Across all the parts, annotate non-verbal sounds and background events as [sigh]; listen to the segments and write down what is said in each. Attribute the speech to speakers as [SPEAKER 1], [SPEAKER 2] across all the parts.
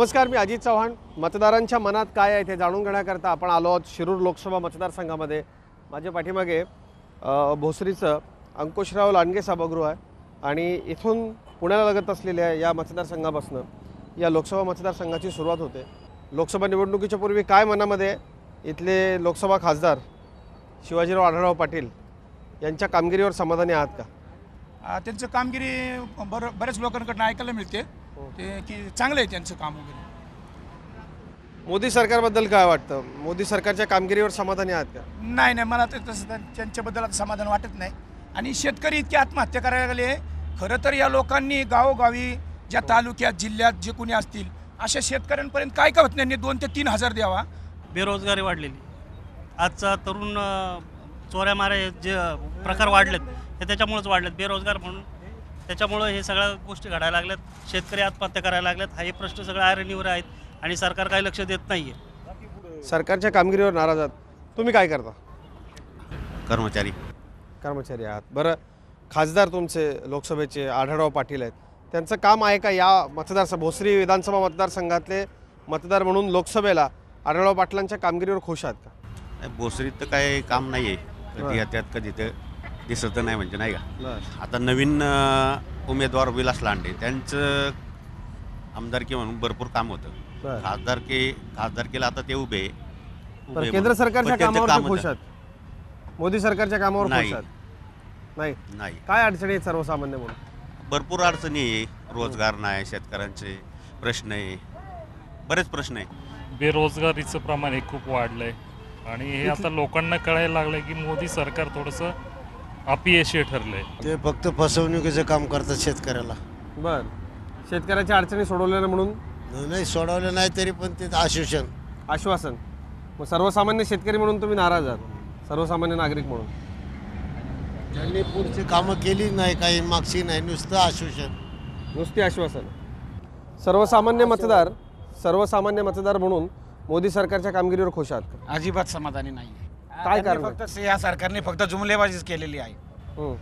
[SPEAKER 1] नमस्कार मी अजित चव्हाण. मतदारांच्या मनात काय आहे ते जाणून घेण्याकरता आपण आलो आहोत शिरूर लोकसभा मतदारसंघामध्ये. माझ्या पाठीमागे भोसरीचं अंकुशराव लांडगे सभागृह आहे आणि इथून पुण्याला लगत असलेल्या या मतदारसंघापासून या लोकसभा मतदारसंघाची सुरुवात होते. लोकसभा निवडणुकीच्या पूर्वी काय मनामध्ये इथले लोकसभा खासदार शिवाजीराव आढळराव पाटील यांच्या कामगिरीवर समाधानी आहात का?
[SPEAKER 2] त्यांचं कामगिरी बरं बऱ्याच लोकांकडनं ऐकायला मिळते. ते की चांगलं आहे त्यांचं काम वगैरे.
[SPEAKER 1] मोदी सरकारबद्दल काय वाटतं? मोदी सरकारच्या कामगिरीवर समाधानी आहात का?
[SPEAKER 2] नाही नाही मला तर तसं तर त्यांच्याबद्दल आता समाधान वाटत नाही. आणि शेतकरी इतके आत्महत्या करायला लागले खरं तर या लोकांनी गावोगावी ज्या तालुक्यात जिल्ह्यात जे कोणी असतील अशा शेतकऱ्यांपर्यंत काय का होत नाही दोन ते तीन हजार द्यावा.
[SPEAKER 3] बेरोजगारी वाढलेली. आजचा तरुण अ, चोऱ्या माऱ्या जे प्रकार वाढलेत हे त्याच्यामुळेच वाढलेत. बेरोजगार म्हणून त्याच्यामुळं हे सगळ्या गोष्टी घडायला लागल्यात. शेतकरी आत्महत्या करायला लागल्यात. हा हे प्रश्न सगळे आयरणीवर आहेत आणि सरकार काही लक्ष देत नाही आहे
[SPEAKER 1] सरकारच्या कामगिरीवर नाराज आहात. तुम्ही काय करता?
[SPEAKER 4] कर्मचारी.
[SPEAKER 1] कर्मचारी आहात. बरं खासदार तुमचे लोकसभेचे आढळराव पाटील आहेत. त्यांचं काम आहे का या मतदार भोसरी विधानसभा मतदारसंघातले मतदार म्हणून लोकसभेला आढळराव पाटलांच्या कामगिरीवर खुश आहात का?
[SPEAKER 4] भोसरीत तर काही काम नाही आहे. कधी येतात कधी ते दिसत नाही म्हणजे नाही का? आता नवीन अं, उमेदवार विलास लांडे त्यांचं आमदारकी म्हणून भरपूर काम होतं.
[SPEAKER 1] बरं.
[SPEAKER 4] खासदारकी खासदारकीला आता ते उभे उभे
[SPEAKER 1] केंद्र
[SPEAKER 4] म्हणून.
[SPEAKER 1] सरकारच्या
[SPEAKER 4] पण त्यांचं
[SPEAKER 1] कामावर ते
[SPEAKER 4] काम
[SPEAKER 1] खुश
[SPEAKER 4] होतं.
[SPEAKER 1] आहात. मोदी सरकारच्या कामावर खुश
[SPEAKER 4] नाही.
[SPEAKER 1] आहात. नाही.
[SPEAKER 4] नाही.
[SPEAKER 1] काय अडचणी आहेत सर्वसामान्य म्हणून?
[SPEAKER 4] भरपूर अडचणी आहे. रोजगार नाही शेतकऱ्यांचे प्रश्न आहे. बरेच प्रश्न आहे.
[SPEAKER 5] बेरोजगारीचं प्रमाण हे खूप वाढलं आहे आणि हे आता लोकांना कळायला लागलं की मोदी सरकार थोडंसं अपयशी ठरलं आहे
[SPEAKER 6] ते फक्त फसवणुकीचं काम करतात शेतकऱ्याला.
[SPEAKER 1] बर. शेतकऱ्याच्या अडचणी सोडवल्या नाही म्हणून?
[SPEAKER 6] नाही सोडवलं नाही तरी पण ते आश्वासन.
[SPEAKER 1] आश्वासन. मग सर्वसामान्य शेतकरी म्हणून तुम्ही नाराज आहात. सर्वसामान्य नागरिक म्हणून.
[SPEAKER 6] त्यांनी पुढची कामं केली नाही काही मागची नाही नुसतं आश्वासन.
[SPEAKER 1] नुसती आश्वासन. सर्वसामान्य मतदार सर्वसामान्य मतदार म्हणून मोदी सरकारच्या कामगिरीवर खुश आहात का?
[SPEAKER 2] अजिबात समाधानी नाही
[SPEAKER 1] काय कारण?
[SPEAKER 2] फक्त या सरकारने फक्त जुमलेबाजीच केलेली आहे.
[SPEAKER 1] हं.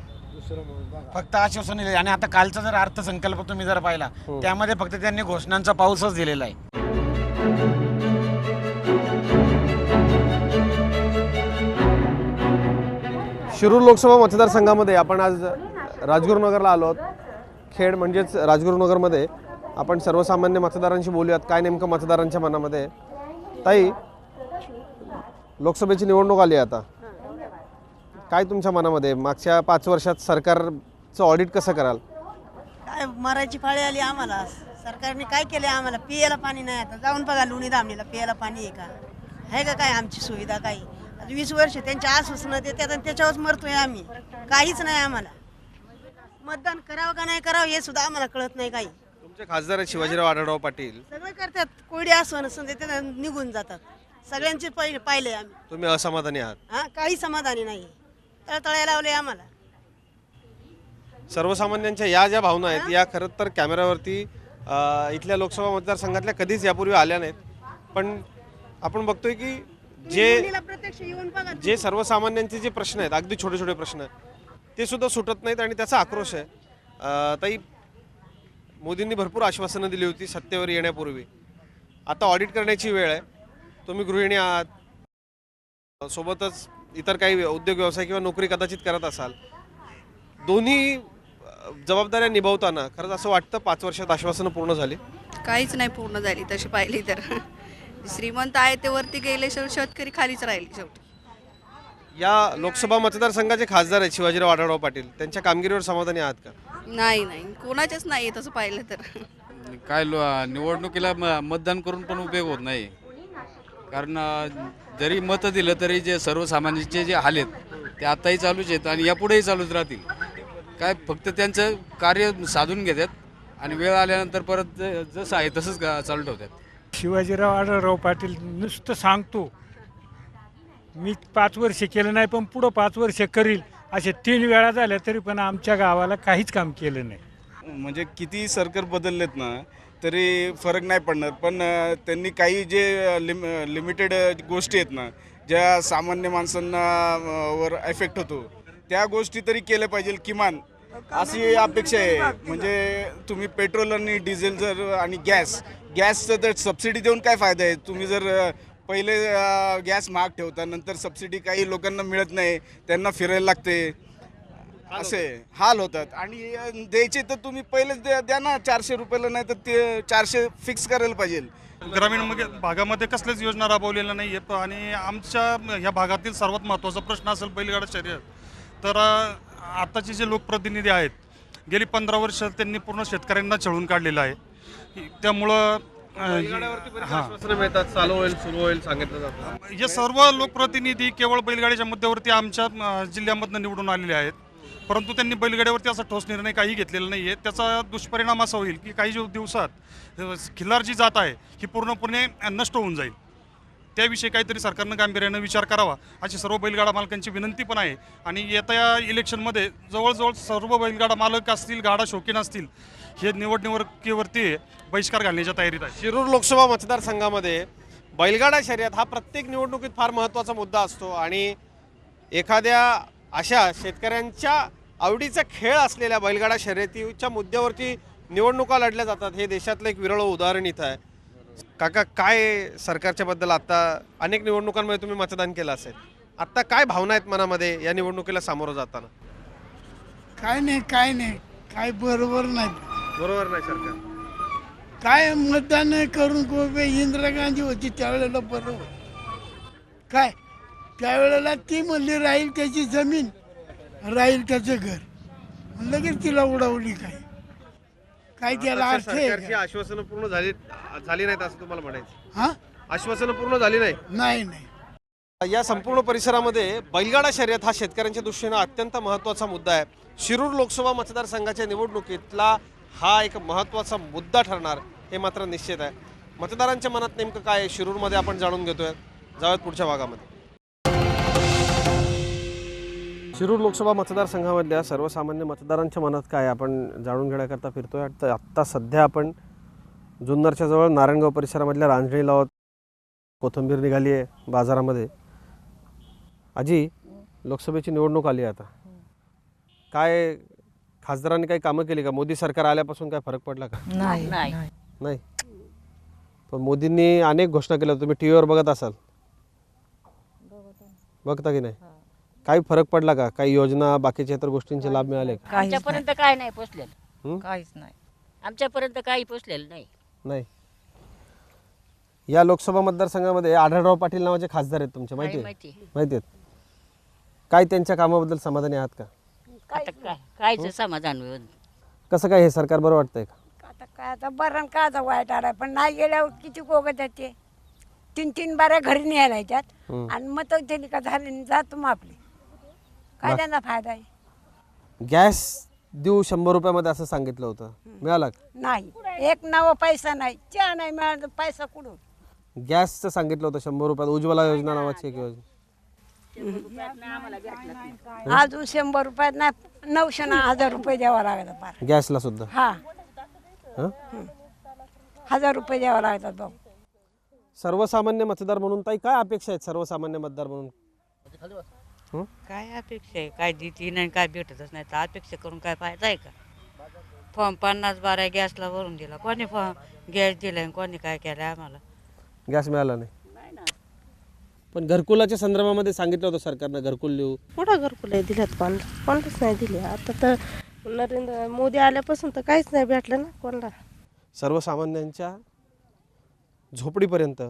[SPEAKER 2] फक्त आश्वासन दिले. आणि आता कालचा जर अर्थसंकल्प तुम्ही जर पाहिला त्यामध्ये फक्त त्यांनी घोषणांचा पाऊसच दिलेला आहे.
[SPEAKER 1] शिरूर लोकसभा मतदारसंघामध्ये आपण आज राजगुरुनगरला आलो आहोत. खेड म्हणजेच राजगुरुनगरमध्ये आपण सर्वसामान्य मतदारांशी बोलूयात. काय नेमकं मतदारांच्या मनामध्ये आहे. ताई लोकसभेची निवडणूक आली आता. काय तुमच्या मनामध्ये? आहे? मागच्या पाच वर्षात सरकारचं ऑडिट कसं कराल?
[SPEAKER 7] काय मरायची फाळी आली आम्हाला. सरकारने काय केले आम्हाला? पियाला पाणी नाही आता. जाऊन बघा लोणी धामणीला पियाला पाणी आहे का? आहे का काय आमची सुविधा काही? आता वीस वर्ष त्यांच्या आश्वासनं देतात आणि त्याच्यावरच मरतोय आम्ही. काहीच नाही आम्हाला. मतदान करावं का नाही करावं हे सुद्धा आम्हाला कळत नाही काही.
[SPEAKER 1] तुमचे खासदार आहेत शिवाजीराव आढळराव पाटील.
[SPEAKER 7] सगळं करतात. कोरडी आसवण देतात निघून जातात. सगळ्यांचे पहिले पाहिले आम्ही.
[SPEAKER 1] तुम्ही असमाधानी आहात.
[SPEAKER 7] हा काही समाधानी नाही. तळतळायला लावले आम्हाला.
[SPEAKER 1] सर्वसामान्यांच्या या ज्या भावना आहेत या खरं तर कॅमेऱ्यावरती अ, इथल्या लोकसभा मतदारसंघातल्या कधीच यापूर्वी आल्या नाहीत. पण आपण बघतोय की जे
[SPEAKER 7] प्रत्यक्ष येऊन बघा
[SPEAKER 1] जे सर्वसामान्यांचे जे प्रश्न आहेत अगदी छोटे छोटे प्रश्न ते सुद्धा सुटत नाहीत आणि त्याचा आक्रोश आहे. अ, ताई मोदींनी भरपूर आश्वासनं दिली होती सत्तेवर येण्यापूर्वी. आता ऑडिट करण्याची वेळ आहे. तुम्ही गृहिणी आहात. सोबतच इतर काही उद्योग व्यवसाय किंवा नोकरी कदाचित करत असाल दोन्ही जबाबदाऱ्या निभावताना खरंच असं वाटतं पाच वर्षात आश्वासनं पूर्ण झाली?
[SPEAKER 8] काहीच नाही पूर्ण झाली तशी पाहिली तर. [laughs] श्रीमंत आहे ते वरती गेले शेवटी शेतकरी खालीच राहिली शेवटी.
[SPEAKER 1] या लोकसभा मतदारसंघाचे खासदार आहेत शिवाजीराव आढळराव पाटील. त्यांच्या कामगिरीवर समाधानी आहात का?
[SPEAKER 8] नाही नाही. कोणाचेच नाही तसं पाहिलं तर.
[SPEAKER 9] काय लो निवडणुकीला म मतदान करून पण उपयोग होत नाही. कारण अ, जरी मतं दिलं तरी जे सर्वसामान्यांचे जे हाल आहेत ते आताही चालूच आहेत आणि यापुढेही चालूच राहतील. काय फक्त त्यांचं कार्य साधून घेतात आणि वेळ आल्यानंतर परत ज- जसं आहे तसंच गा- चालू ठेवतात.
[SPEAKER 10] शिवाजीराव आढळराव पाटील नुसतं सांगतो मी पाच वर्ष केलं नाही पण पुढं पाच वर्ष करील. असे तीन वेळा झाल्या तरी पण आमच्या गावाला काहीच काम केलं नाही.
[SPEAKER 11] म्हणजे किती सरकार बदललेत ना तरी फरक नाही पडणार. पण त्यांनी काही जे लिम लिमिटेड गोष्टी आहेत ना ज्या सामान्य माणसांना वर इफेक्ट होतो त्या गोष्टी तरी केल्या पाहिजे किमान. अशी अपेक्षा आहे. म्हणजे तुम्ही पेट्रोल आणि डिझेल जर आणि गॅस गॅसचं तर सबसिडी देऊन काय फायदा आहे? तुम्ही जर पहिले गॅस महाग ठेवता नंतर सबसिडी काही लोकांना मिळत नाही त्यांना फिरायला लागते. असे हाल होतात. आणि द्यायचे तर तुम्ही पहिलेच द्या द्या ना चारशे रुपयाला नाही तर ते चारशे फिक्स करायला पाहिजे.
[SPEAKER 2] ग्रामीणमध्ये भागामध्ये कसल्याच योजना राबवलेल्या नाही आहे. आणि आमच्या ह्या भागातील सर्वात महत्त्वाचा प्रश्न असेल बैलगाडा शर्यत. तर अ, आताचे जे लोकप्रतिनिधी आहेत गेली पंधरा वर्ष त्यांनी पूर्ण शेतकऱ्यांना छळून काढलेलं आहे. त्यामुळं हां.
[SPEAKER 1] मिळतात. चालू होईल सुरू होईल सांगितलं जातं.
[SPEAKER 2] हे सर्व लोकप्रतिनिधी केवळ बैलगाडीच्या मुद्द्यावरती आमच्या जिल्ह्यामधनं निवडून आलेले आहेत. परंतु त्यांनी बैलगाड्यावरती असा ठोस निर्णय काही घेतलेला नाही आहे त्याचा दुष्परिणाम असा होईल की काही दिवसात खिल्लार जी जात आहे ही पूर्णपणे नष्ट होऊन जाईल. त्याविषयी काहीतरी सरकारनं गांभीर्यानं विचार करावा. अशी सर्व बैलगाडा मालकांची विनंती पण आहे. आणि येत्या इलेक्शनमध्ये जवळजवळ सर्व बैलगाडा मालक असतील गाडा शौकीन असतील हे निवडणुकीवरती बहिष्कार घालण्याच्या तयारीत आहे
[SPEAKER 1] शिरूर लोकसभा मतदारसंघामध्ये बैलगाडा शर्यत हा प्रत्येक निवडणुकीत फार महत्त्वाचा मुद्दा असतो. आणि एखाद्या अशा शेतकऱ्यांच्या आवडीचा खेळ असलेल्या बैलगाडा शर्यतीच्या मुद्द्यावरती निवडणुका लढल्या जातात. हे देशातलं एक विरळ उदाहरण इथं आहे. काका काय सरकारच्या बद्दल आता अनेक निवडणुकांमध्ये तुम्ही मतदान केलं असेल. आत्ता काय भावना आहेत मनामध्ये या निवडणुकीला सामोरं जाताना?
[SPEAKER 12] काय नाही काय नाही. काय बरोबर नाही.
[SPEAKER 1] बरोबर नाही सरकार.
[SPEAKER 12] काय मतदान करून गोबे इंदिरा गांधी होती त्यावेळेला बरोबर. काय? त्यावेळेला ती म्हणली राहील त्याची जमीन. राहील त्याचं घर. लगेच तिला उडवली काय काय त्याला अर्थ आहे
[SPEAKER 1] सरकारची
[SPEAKER 12] का?
[SPEAKER 1] आश्वासनं पूर्ण झाली झाली नाहीत असं तुम्हाला म्हणायचं.
[SPEAKER 12] हा?
[SPEAKER 1] आश्वासनं पूर्ण झाली नाही.
[SPEAKER 12] नाही नाही.
[SPEAKER 1] या संपूर्ण परिसरामध्ये बैलगाडा शर्यत हा शेतकऱ्यांच्या दृष्टीनं अत्यंत महत्त्वाचा मुद्दा आहे. शिरूर लोकसभा मतदारसंघाच्या निवडणुकीतला हा एक महत्त्वाचा मुद्दा ठरणार हे मात्र निश्चित आहे. मतदारांच्या मनात नेमकं काय आहे? शिरूरमध्ये आपण जाणून घेतोय. जाऊयात पुढच्या भागामध्ये. शिरूर लोकसभा मतदारसंघामधल्या सर्वसामान्य मतदारांच्या मनात काय आपण जाणून घेण्याकरता फिरतोय. आता आत्ता सध्या आपण जुन्नरच्या जवळ नारायणगाव परिसरामधल्या रांजणीला आहोत कोथिंबीर निघाली आहे बाजारामध्ये. आजी लोकसभेची निवडणूक आली आहे आता. काय खासदारांनी काही कामं केली का? मोदी सरकार आल्यापासून काय फरक पडला का?
[SPEAKER 13] नाही.
[SPEAKER 1] नाही. पण मोदींनी अनेक घोषणा केल्या. तुम्ही टी व्हीवर बघत असाल. बघता की नाही? काही फरक पडला का? काही योजना बाकीच्या इतर गोष्टींचे लाभ मिळाले का?
[SPEAKER 13] आमच्यापर्यंत काय नाही पोचलेलं.
[SPEAKER 1] हं?
[SPEAKER 13] काहीच नाही. आमच्यापर्यंत काही पोचलेलं नाही.
[SPEAKER 1] नाही. या लोकसभा मतदारसंघामध्ये आढळराव पाटील नावाचे खासदार आहेत तुमचे माहिती आहे?
[SPEAKER 13] माहिती.
[SPEAKER 1] माहिती आहेत? काय त्यांच्या कामाबद्दल समाधानी आहात का?
[SPEAKER 13] आता काय? कायच समाधान.
[SPEAKER 1] कसं काय हे सरकार बरं वाटतंय का?
[SPEAKER 14] आता काय आता बरं का आता वाईट आलाय पण नाही गेल्यावर किती कोगत ते तीन तीन बाऱ्या घरी न्यायला येतात.
[SPEAKER 1] हं.
[SPEAKER 14] आणि मत त्यांनी का झाले जातो मग आपले. काय. त्यांना फायदा आहे?
[SPEAKER 1] गॅस देऊ शंभर रुपयामध्ये असं सांगितलं होतं. मिळाला? का
[SPEAKER 14] नाही. एक नाव पैसा नाही. चहा नाही मिळाला तर पैसा कुठून?
[SPEAKER 1] गॅसचं सांगितलं होतं शंभर रुपयात. उज्ज्वला योजना नावाची एक योजना.
[SPEAKER 14] अजून शंभर रुपयात नाही. नऊशे ना हजार रुपये द्यावा लागला फार.
[SPEAKER 1] गॅसला सुद्धा?
[SPEAKER 14] हा.
[SPEAKER 1] हं?
[SPEAKER 14] हजार रुपये द्यावा लागतात भाऊ
[SPEAKER 1] सर्वसामान्य मतदार म्हणून ताई काय अपेक्षा आहेत सर्वसामान्य मतदार म्हणून? हं?
[SPEAKER 13] काय अपेक्षा आहे? काय देते नाही काय भेटतच नाही. तर अपेक्षा करून काय फायदा आहे का? फॉर्म पन्नास बारा गॅसला भरून दिला. कोणी फॉर्म गॅस दिला आणि कोणी काय केलं आम्हाला?
[SPEAKER 1] गॅस मिळाला नाही. पण घरकुलाच्या संदर्भामध्ये सांगितलं होतं सरकारनं घरकुल देऊ.
[SPEAKER 15] कुठं घरकुल आहे? दिल्यात कोणाला कोणालाच नाही दिले. आता तर नरेंद्र मोदी आल्यापासून तर काहीच नाही भेटलं ना कोणाला.
[SPEAKER 1] सर्वसामान्यांच्या झोपडीपर्यंत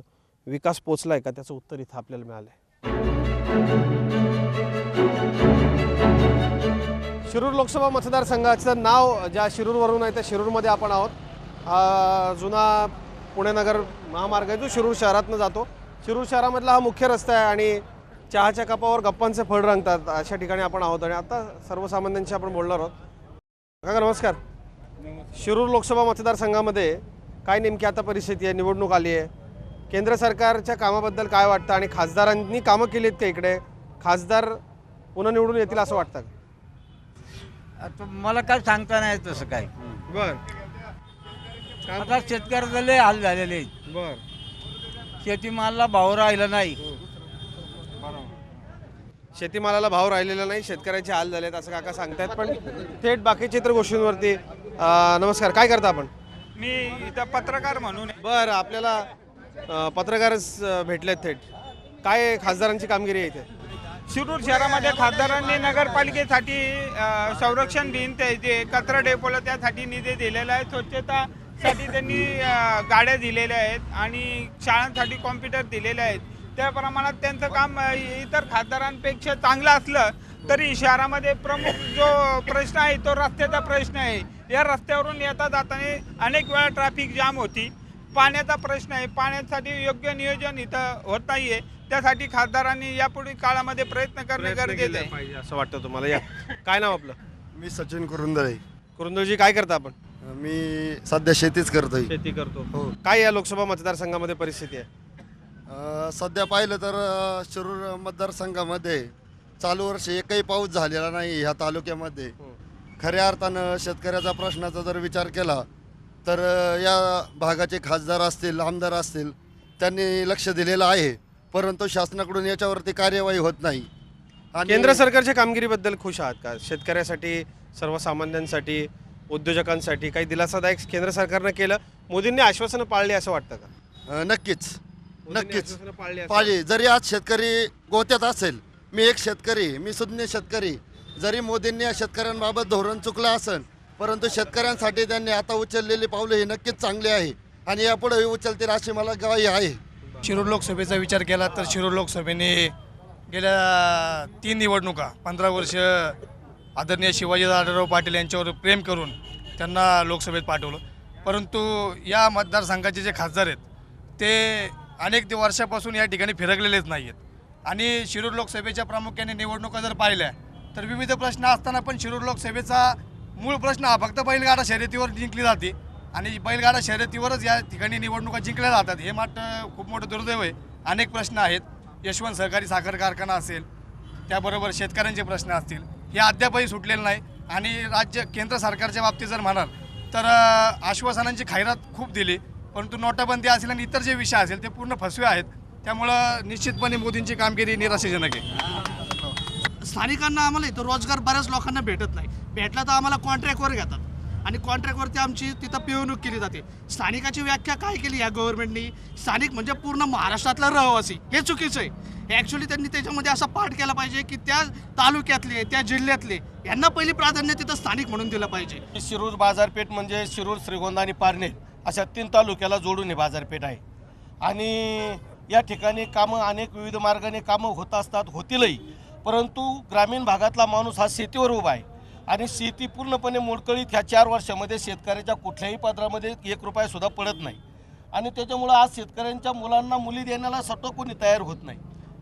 [SPEAKER 1] विकास पोचलाय का? त्याचं उत्तर इथं आपल्याला मिळालंय. शिरूर लोकसभा मतदारसंघाचं नाव ज्या शिरूरवरून आहे त्या शिरूरमध्ये आपण आहोत. हा जुना पुणे नगर महामार्ग आहे जो शिरूर शहरातनं जातो. शिरूर शहरामधला हा मुख्य रस्ता आहे आणि चहाच्या कपावर गप्पांचे फळ रंगतात अशा ठिकाणी आपण आहोत आणि आता सर्वसामान्यांशी आपण बोलणार आहोत. काका नमस्कार. शिरूर लोकसभा मतदारसंघामध्ये काय नेमकी आता परिस्थिती आहे? निवडणूक आली आहे. केंद्र सरकारच्या कामाबद्दल काय वाटतं? आणि खासदारांनी कामं केली आहेत का इकडे? खासदार पुन्हा निवडून येतील असं वाटतं
[SPEAKER 16] आता मला काय सांगता नाही तसं काय.
[SPEAKER 1] बर.
[SPEAKER 16] आता शेतकऱ्याचे लय हाल झालेले आहेत.
[SPEAKER 1] बर.
[SPEAKER 16] शेतीमालाला भाव राहिला नाही.
[SPEAKER 1] शेतीमालाला भाव राहिलेला नाही शेतकऱ्याचे हाल झालेत असं काका सांगतायत. पण थेट बाकीच्या इतर गोष्टींवरती अं, नमस्कार काय करता आपण?
[SPEAKER 17] मी इथं पत्रकार म्हणून
[SPEAKER 1] बरं आपल्याला अं, पत्रकारच अं, भेटलेत थेट. काय खासदारांची कामगिरी आहे इथे?
[SPEAKER 17] शिरूर शहरामध्ये खासदारांनी नगरपालिकेसाठी संरक्षण भिंत ते जे कचरा डेपोला त्यासाठी निधी दिलेला आहे. स्वच्छतासाठी त्यांनी गाड्या दिलेल्या आहेत आणि शाळांसाठी कॉम्प्युटर दिलेले आहेत. त्या प्रमाणात त्यांचं काम इतर खासदारांपेक्षा चांगलं असलं तरी शहरामध्ये प्रमुख जो प्रश्न आहे तो रस्त्याचा प्रश्न आहे. या रस्त्यावरून येता जाताना अनेक वेळा ट्रॅफिक जाम होती. पाण्याचा प्रश्न आहे. पाण्यासाठी योग्य नियोजन इथं होत आहे त्यासाठी खासदारांनी यापुढील काळामध्ये प्रयत्न करणे
[SPEAKER 1] प्रयत्न
[SPEAKER 17] गरजेचं
[SPEAKER 1] केले
[SPEAKER 17] आहे.
[SPEAKER 1] पाहिजे असं वाटतं तुम्हाला. या. काय नाव आपलं?
[SPEAKER 18] मी सचिन कुरुंदळे.
[SPEAKER 1] कुरुंदळजी काय करता आपण?
[SPEAKER 18] मी सध्या शेतीच करतोय.
[SPEAKER 1] शेती करतो. काय या लोकसभा मतदारसंघामध्ये परिस्थिती आहे?
[SPEAKER 18] अ, सध्या पाहिलं तर अ, शिरूर मतदारसंघामध्ये चालू वर्षी एकही पाऊस झालेला नाही ह्या तालुक्यामध्ये. खऱ्या अर्थानं शेतकऱ्याचा प्रश्नाचा जर विचार केला तर अ, या भागाचे खासदार असतील आमदार असतील त्यांनी लक्ष दिलेलं आहे. परंतु शासनाकडून याच्यावरती कार्यवाही होत नाही.
[SPEAKER 1] केंद्र सरकारच्या कामगिरीबद्दल खुश आहात का? शेतकऱ्यासाठी सर्वसामान्यांसाठी उद्योजकांसाठी काही दिलासादायक केंद्र सरकारनं केलं मोदींनी आश्वासनं पाळली असं वाटतं का?
[SPEAKER 18] अ, नक्कीच. नक्कीच.
[SPEAKER 1] आश्वासनं पाळली असं
[SPEAKER 18] पाहिजे जरी आज शेतकरी गोत्यात असेल मी एक शेतकरी मी सुज्ञ शेतकरी जरी मोदींनी या शेतकऱ्यांबाबत धोरण चुकलं असेल परंतु शेतकऱ्यांसाठी त्यांनी आता उचललेली पावलं ही नक्कीच चांगली आहे. आणि यापुढे उचलतील अशी मला ग्वाही आहे.
[SPEAKER 2] शिरूर लोकसभेचा विचार केला तर शिरूर लोकसभेने गेल्या तीन निवडणुका पंधरा वर्ष आदरणीय शिवाजी दादाराव पाटील यांच्यावर प्रेम करून त्यांना लोकसभेत पाठवलं. परंतु या मतदारसंघाचे जे खासदार आहेत ते अनेक वर्षापासून या ठिकाणी फिरकलेलेच नाही आहेत आणि शिरूर लोकसभेच्या प्रामुख्याने निवडणुका जर पाहिल्या तर विविध प्रश्न असताना पण शिरूर लोकसभेचा मूळ प्रश्न हा फक्त बैलगाडा शर्यतीवर जिंकली जाते. आणि बैलगाडा शर्यतीवरच या ठिकाणी निवडणुका जिंकल्या जातात. हे मात्र खूप मोठं दुर्दैव आहे. अनेक प्रश्न आहेत. यशवंत सहकारी साखर कारखाना असेल त्याबरोबर शेतकऱ्यांचे प्रश्न असतील. हे अद्यापही सुटलेलं नाही. आणि राज्य केंद्र सरकारच्या बाबतीत जर म्हणाल तर आश्वासनांची खैरात खूप दिली. परंतु नोटाबंदी असेल आणि इतर जे विषय असेल ते पूर्ण फसवे आहेत. त्यामुळं निश्चितपणे मोदींची कामगिरी निराशाजनक आहे.
[SPEAKER 19] स्थानिकांना आम्हाला इथं रोजगार बऱ्याच लोकांना भेटत नाही. भेटला तर आम्हाला कॉन्ट्रॅक्टवर घेतात. आणि कॉन्ट्रॅक्टवरती आमची तिथं पिळवणूक केली जाते. स्थानिकाची व्याख्या काय केली या गव्हर्नमेंटनी स्थानिक म्हणजे पूर्ण महाराष्ट्रातला रहिवासी. हे चुकीचं आहे. ॲक्च्युली त्यांनी त्याच्यामध्ये असा पाठ केला पाहिजे की त्या तालुक्यातले त्या जिल्ह्यातले यांना पहिली प्राधान्य तिथं स्थानिक म्हणून दिलं पाहिजे.
[SPEAKER 20] शिरूर बाजारपेठ म्हणजे शिरूर श्रीगोंदा आणि पारनेर अशा तीन तालुक्याला जोडून ही बाजारपेठ आहे. आणि या ठिकाणी कामं अनेक विविध मार्गाने कामं होत असतात होतीलही. परंतु ग्रामीण भागातला माणूस हा शेतीवर उभा आहे. आणि शेती पूर्णपणे मोडकळीत ह्या चार वर्षामध्ये शेतकऱ्याच्या कुठल्याही पात्रामध्ये एक रुपयासुद्धा पडत नाही. आणि त्याच्यामुळं आज शेतकऱ्यांच्या मुलांना मुली देण्याला सटो कोणी तयार होत नाही.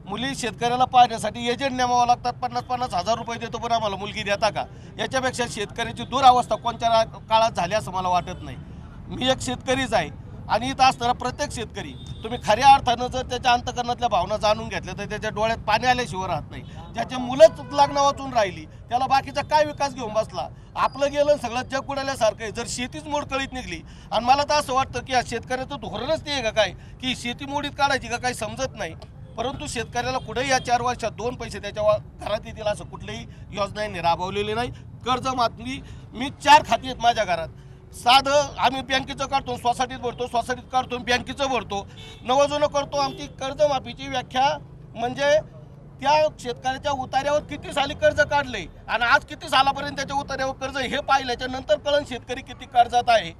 [SPEAKER 20] मुली शेतकऱ्याला पाहण्यासाठी एजंट नेमावं लागतात पन्नास पन्नास हजार रुपये देतो पण आम्हाला मुलगी देता का? याच्यापेक्षा शेतकऱ्याची दुरावस्था कोणत्या काळात झाली असं मला वाटत नाही. मी एक शेतकरीच आहे. आणि इथं असणारा प्रत्येक शेतकरी तुम्ही खऱ्या अर्थानं जर त्याच्या अंतकरणातल्या भावना जाणून घेतल्या तर त्याच्या डोळ्यात पाणी आल्याशिवाय राहत नाही. त्याचे मुलंच लग्न वाचून राहिली त्याला बाकीचा काय विकास घेऊन बसला? आपलं गेलं सगळं जग उडाल्यासारखं आहे. जर शेतीच मोडकळीत निघली आणि मला तर असं वाटतं की या शेतकऱ्याचं धोरणच ते आहे का काय? की शेती मोडीत काढायची का काही समजत नाही. परंतु शेतकऱ्याला कुठेही या चार वर्षात दोन पैसे त्याच्या घरात येतील असं कुठलीही योजना राबवलेली नाही. कर्जमाफी मी चार खाती आहेत माझ्या घरात. साधं आम्ही बँकेचं काढतो सोसायटीत भरतो सोसायटीत काढतो बँकेचं भरतो. नवजूनं करतो आमची कर्जमाफीची व्याख्या म्हणजे त्या शेतकऱ्याच्या उतार्यावर किती साली कर्ज काढले आणि आज किती सालापर्यंत त्याच्या उतार्यावर कर्ज हे पाहिल्याच्या नंतर कळण शेतकरी किती कर्जात आहे?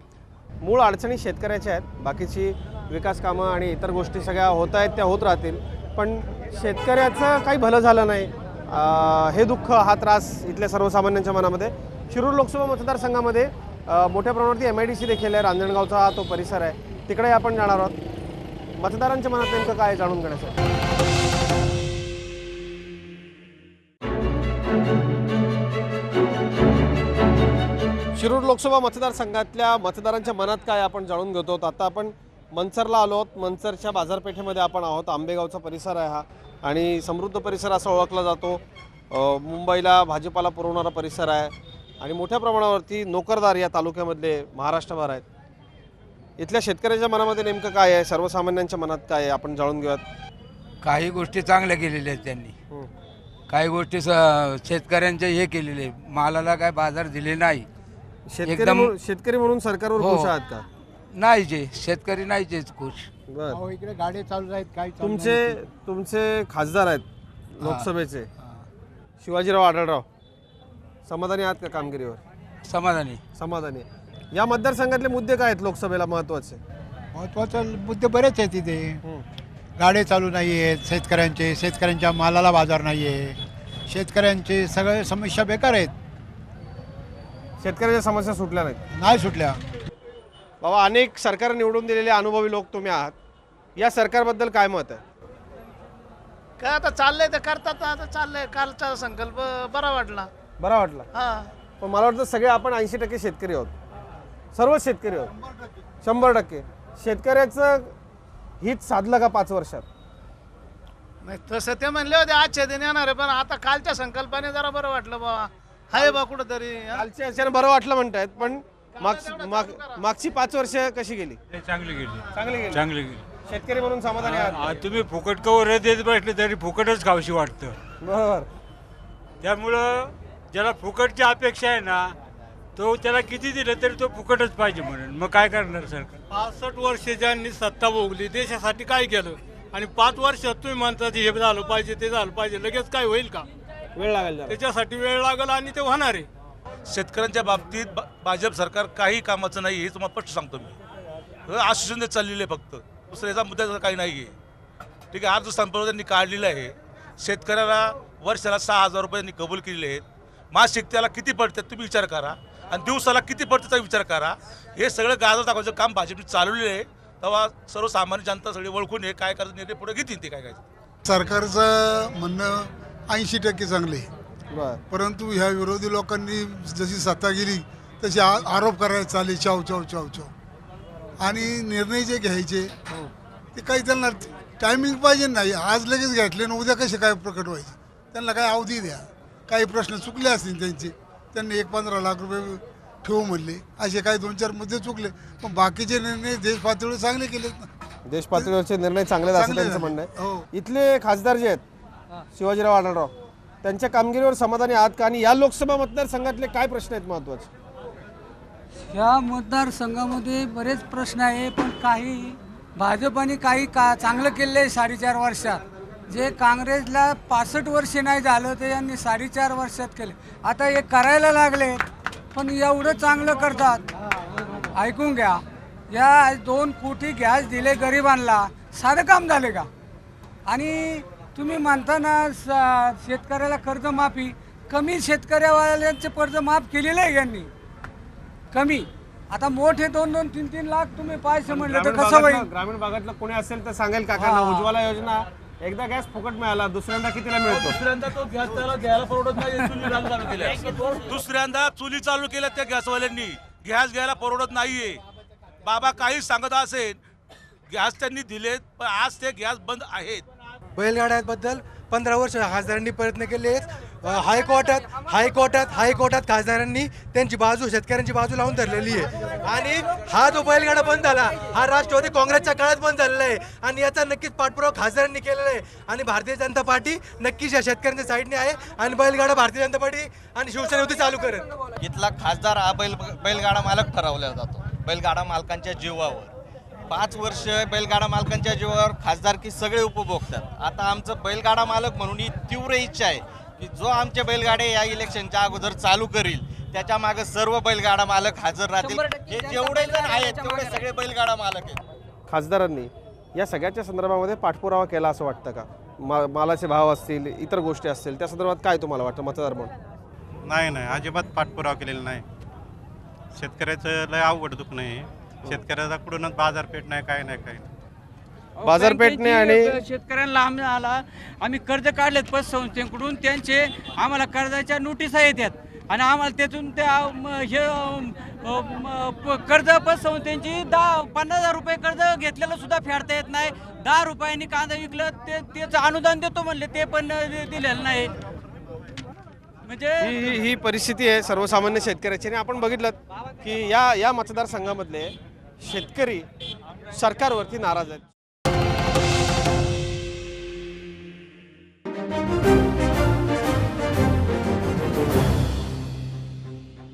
[SPEAKER 1] मूळ अडचणी शेतकऱ्याच्या आहेत. बाकीची विकास कामं आणि इतर गोष्टी सगळ्या होत आहेत त्या होत राहतील. पण शेतकऱ्याचं काही भलं झालं नाही. हे दुःख हा त्रास इथल्या सर्वसामान्यांच्या मनामध्ये. शिरूर लोकसभा मतदारसंघामध्ये मोठ्या प्रमाणावरती एम आय डी सी देखील आहे रांजणगावचा हा तो परिसर आहे. तिकडे आपण जाणार आहोत. मतदारांच्या मनात नेमकं काय जाणून घेण्यासाठी? शिरूर लोकसभा मतदारसंघातल्या मतदारांच्या मनात काय आपण जाणून घेतो. आता आपण मनसरला आलो आहोत. मनसरच्या बाजारपेठेमध्ये आपण आहोत. आंबेगावचा परिसर आहे हा. आणि समृद्ध परिसर असा ओळखला जातो. मुंबईला भाजीपाला पुरवणारा परिसर आहे. आणि मोठ्या प्रमाणावरती नोकरदार या तालुक्यामधले महाराष्ट्रभर आहेत. इथल्या शेतकऱ्याच्या मनामध्ये नेमकं काय आहे? सर्वसामान्यांच्या मनात काय आहे? आपण जाणून घेऊयात.
[SPEAKER 21] काही गोष्टी चांगल्या केलेल्या आहेत त्यांनी. काही गोष्टी स- शेतकऱ्यांचे हे केलेले मालाला काय बाजार दिले नाही.
[SPEAKER 1] शेतकरी म्हणून- शेतकरी म्हणून सरकारवर
[SPEAKER 21] हो.
[SPEAKER 1] खुश आहात का?
[SPEAKER 21] नाही जे. शेतकरी नाहीचेच खुश.
[SPEAKER 1] बर.
[SPEAKER 6] इकडे गाडी चालू आहेत. काय
[SPEAKER 1] तुमचे तुमचे खासदार आहेत लोकसभेचे. शिवाजीराव आढळराव. समाधानी आहात का कामगिरीवर?
[SPEAKER 21] समाधानी.
[SPEAKER 1] समाधानी. या मतदारसंघातले मुद्दे काय आहेत लोकसभेला महत्त्वाचे?
[SPEAKER 6] महत्त्वाचे मुद्दे बरेच आहेत तिथे गाडे चालू नाही आहेत शेतकऱ्यांचे शेतकऱ्यांच्या मालाला बाजार नाही आहे शेतकऱ्यांचे सगळे समस्या बेकार आहेत.
[SPEAKER 1] शेतकऱ्याच्या समस्या सुटल्या नाहीत.
[SPEAKER 6] नाही सुटल्या.
[SPEAKER 1] बाबा अनेक सरकार निवडून दिलेले अनुभवी लोक तुम्ही आहात. या सरकारबद्दल काय मत आहे?
[SPEAKER 19] काय आता चाललंय तर करतात आता चाललंय. कालचा संकल्प बरा वाटला.
[SPEAKER 1] बरा वाटला.
[SPEAKER 19] हा.
[SPEAKER 1] पण मला वाटतं सगळे आपण ऐंशी टक्के शेतकरी आहोत. सर्वच शेतकरी आहोत. शंभर टक्के. शेतकऱ्याचं हित साधलं का पाच वर्षात?
[SPEAKER 19] नाही तसं ते म्हणले होते आजच्या दिन येणार आहे पण आता कालच्या संकल्पाने जरा बरं वाटलं बाबा हाय बा कुठंतरी हा?
[SPEAKER 1] कालच्या याच्यानं बरं वाटलं म्हणतायत पण माग माग- मागची पाच वर्ष कशी गेली?
[SPEAKER 10] चांगली गेली.
[SPEAKER 1] चांगली गेली.
[SPEAKER 10] चांगली गेली.
[SPEAKER 1] शेतकरी म्हणून समाधानी आहात.
[SPEAKER 10] आ- तुम्ही फुकट कवर देत बसले तरी फुकटच खावशी वाटतं.
[SPEAKER 1] बरोबर.
[SPEAKER 10] त्यामुळं ज्याला फुकटची अपेक्षा आहे ना तो त्याला किती दिलं तरी तो फुकटच पाहिजे म्हणून. मग काय करणार सरकार?
[SPEAKER 22] पासष्ट वर्ष ज्यांनी सत्ता भोगली देशासाठी काय केलं? आणि पाच वर्षात तुम्ही म्हणता हे झालं पाहिजे ते झालं पाहिजे लगेच काय होईल का?
[SPEAKER 1] वेळ लागेल जरा.
[SPEAKER 22] त्याच्यासाठी वेळ लागेल आणि ते होणार आहे.
[SPEAKER 23] शेतकऱ्यांच्या बाबतीत भा- भाजप सरकार काही कामाचं नाही हे तुम्हाला स्पष्ट सांगतो मी. हे आश्वासन देत चाललेलं आहे फक्त. दुसरं याचा मुद्दा काही नाही आहे ठीक आहे आज जो संपर्क त्यांनी काढलेला आहे. शेतकऱ्याला वर्षाला सहा हजार रुपये त्यांनी कबूल केलेले आहेत. मासिक त्याला किती पडतात तुम्ही विचार करा. आणि दिवसाला किती पडतात त्याचा विचार करा. हे सगळं गाजर दाखवायचं काम भाजपने चालवलेलं आहे. तेव्हा सर्वसामान्य जनता सगळी ओळखून हे काय करायचं निर्णय पुढे घेतील ते काय काय.
[SPEAKER 24] सरकारचं म्हणणं ऐंशी टक्के चांगले परंतु ह्या विरोधी लोकांनी जशी सत्ता गेली तसे आ- आरोप करायला चालले चाव चाव चाव चाव. आणि निर्णय जे घ्यायचे ते काही त्यांना टायमिंग पाहिजे नाही. आज लगेच घेतले आणि उद्या कसे काय प्रकट व्हायचे? त्यांना काय अवधी द्या. काही प्रश्न चुकले असतील त्यांचे त्यांनी एक पंधरा लाख रुपये ठेवू म्हणले. असे काही दोन चार मुद्दे चुकले. पण बाकीचे निर्णय देश पातळीवर चांगले केलेत ना.
[SPEAKER 1] देश पातळीवरचे निर्णय चांगले आहेत असं
[SPEAKER 24] चांगले
[SPEAKER 1] त्यांचं
[SPEAKER 24] झाले.
[SPEAKER 1] म्हणणं
[SPEAKER 24] हो.
[SPEAKER 1] आहे इथले खासदार जे आहेत शिवाजीराव आढळराव त्यांच्या कामगिरीवर समाधानी आहात का? आणि या लोकसभा मतदारसंघातले काय प्रश्न आहेत महत्त्वाचे
[SPEAKER 25] ह्या मतदारसंघामध्ये बरेच प्रश्न आहे पण काही भाजपाने काही का चांगलं केलं आहे साडेचार वर्षात. जे काँग्रेसला पासष्ट वर्षे नाही झालं ते यांनी साडेचार वर्षात केले. आता हे करायला लागले पण एवढं चांगलं करतात. ऐकून घ्या या दोन कोटी गॅस दिले गरिबांना साधं काम झाले का? आणि तुम्ही म्हणता ना स- शेतकऱ्याला कर्जमाफी कमी शेतकऱ्यावाल्यांचे कर्ज माफ केलेलं आहे यांनी. कमी. आता मोठे दोन दोन तीन तीन लाख तुम्ही पाहिजे म्हणलं तर कसं होईल?
[SPEAKER 1] ग्रामीण भागातलं कोणी असेल तर सांगेल काकांना
[SPEAKER 25] हा.
[SPEAKER 1] उज्ज्वला योजना एकदा गॅस फुकट मिळाला दुसऱ्यांदा कितीला मिळतो?
[SPEAKER 23] दुसऱ्यांदा तो गॅस त्याला द्यायला परवडत नाही चुली चालू चालू केल्या. दुसऱ्यांदा चुली चालू केल्या त्या गॅसवाल्यांनी. गॅस घ्यायला परवडत नाहीये. बाबा काही सांगत असेल गॅस त्यांनी दिलेत पण आज ते गॅस बंद आहेत.
[SPEAKER 15] बैलगाड्यांबद्दल पंधरा वर्ष खासदारांनी प्रयत्न केले हायकोर्टात हायकोर्टात हायकोर्टात खासदारांनी त्यांची बाजू शेतकऱ्यांची बाजू लावून धरलेली आहे. आणि हा जो बैलगाडा बंद झाला हा राष्ट्रवादी काँग्रेसच्या काळात बंद झालेला आहे. आणि याचा नक्कीच पाठपुरावा खासदारांनी केलेला आहे. आणि भारतीय जनता पार्टी नक्कीच या शेतकऱ्यांच्या साईडने आहे. आणि बैलगाडा भारतीय जनता पार्टी आणि शिवसेना युती चालू करेल.
[SPEAKER 26] इथला खासदार हा बैल बैलगाडा मालक ठरवला जातो. बैलगाडा मालकांच्या जीवावर. पाच वर्ष बैलगाडा मालकांच्या जीवावर खासदारकी सगळे उपभोगतात. आता आमचं बैलगाडा मालक म्हणून ही तीव्र इच्छा आहे. की जो आमचे बैलगाडे या इलेक्शनच्या अगोदर चालू करील त्याच्यामागे सर्व बैलगाडा मालक हजर राहतील. हे जेवढे जण आहेत तेवढे सगळे बैलगाडा मालक आहेत.
[SPEAKER 1] खासदारांनी या सगळ्याच्या संदर्भामध्ये पाठपुरावा केला असं वाटतं का? मा मालाचे भाव असतील इतर गोष्टी असतील त्या संदर्भात काय तुम्हाला वाटतं मतदार म्हणून?
[SPEAKER 27] नाही नाही अजिबात पाठपुरावा केलेला नाही. शेतकऱ्याचं लय अवघड दुखणं आहे. शेतकऱ्याचा कुठूनच बाजारपेठ नाही काय नाही काय नाही.
[SPEAKER 1] बाजारपेठने आणि
[SPEAKER 16] शेतकऱ्यांना आम्ही आला आम्ही कर्ज काढलेत पतसंस्थेकडून. त्यांचे आम्हाला कर्जाच्या नोटिसा येतात. आणि आम्हाला त्यातून त्या म, हे कर्ज पतसंस्थेची दहा पन्नास हजार रुपये कर्ज घेतलेलं सुद्धा फेडता येत नाही. दहा रुपयांनी कांदा विकलं ते त्याचं अनुदान देतो म्हणले ते पण दिलेलं नाही. म्हणजे
[SPEAKER 1] ही ही- ही परिस्थिती आहे सर्वसामान्य शेतकऱ्याची. आणि आपण बघितलं की या या मतदारसंघामधले शेतकरी सरकारवरती नाराज आहेत.